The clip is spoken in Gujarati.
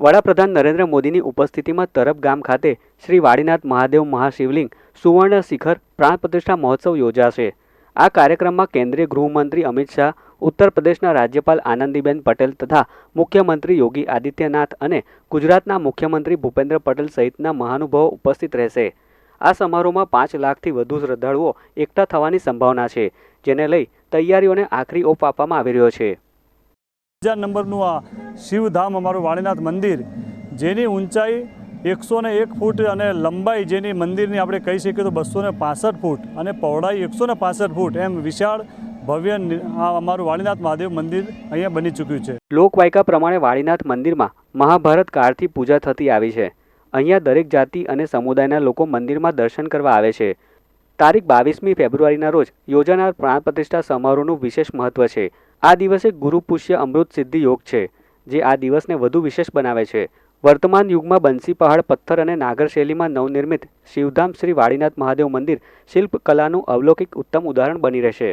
વડાપ્રધાન નરેન્દ્ર મોદીની ઉપસ્થિતિમાં તરફ ગામ ખાતે શ્રી વાડીનાથ મહાદેવ મહાશિવલિંગ સુવર્ણ શિખર પ્રાણ પ્રતિષ્ઠા મહોત્સવ યોજાશે. આ કાર્યક્રમમાં કેન્દ્રીય ગૃહમંત્રી અમિત શાહ, ઉત્તર પ્રદેશના રાજ્યપાલ આનંદીબેન પટેલ તથા મુખ્યમંત્રી યોગી આદિત્યનાથ અને ગુજરાતના મુખ્યમંત્રી ભૂપેન્દ્ર પટેલ સહિતના મહાનુભાવો ઉપસ્થિત રહેશે. આ સમારોહમાં પાંચ લાખથી વધુ શ્રદ્ધાળુઓ એકઠા થવાની સંભાવના છે, જેને લઈ તૈયારીઓને આખરી ઓપ આપવામાં આવી રહ્યો છે. હજાર નંબરનું આ શિવધામ અમારું વાણીનાથ મંદિર, જેની ઊંચાઈ એકસો ને એક ફૂટ અને લંબાઈ જેની મંદિરની આપણે કહી શકીએ તો બસો ને પાસઠ ફૂટ અને પહોળાઈ એકસો ને પાસઠ ફૂટ એમ વિશાળ ભવ્ય આ અમારું વાળીનાથ મહાદેવ મંદિર અહીંયા બની ચૂક્યું છે. લોકવાયકા પ્રમાણે વાળીનાથ મંદિરમાં મહાભારત કાળથી પૂજા થતી આવી છે. અહીંયા દરેક જાતિ અને સમુદાયના લોકો મંદિરમાં દર્શન કરવા આવે છે. તારીખ બાવીસમી ફેબ્રુઆરીના રોજ યોજાનાર પ્રાણ પ્રતિષ્ઠા સમારોહનું વિશેષ મહત્વ છે. આ દિવસે ગુરુ પુષ્ય અમૃત સિદ્ધિ યોગ છે, જે આ દિવસને વધુ વિશેષ બનાવે છે. વર્તમાન યુગમાં બંસી પહાડ, પથ્થર અને નાગર શૈલીમાં નવનિર્મિત શિવધામ શ્રી વાડીનાથ મહાદેવ મંદિર શિલ્પકલાનું અવલૌકિક ઉત્તમ ઉદાહરણ બની રહેશે.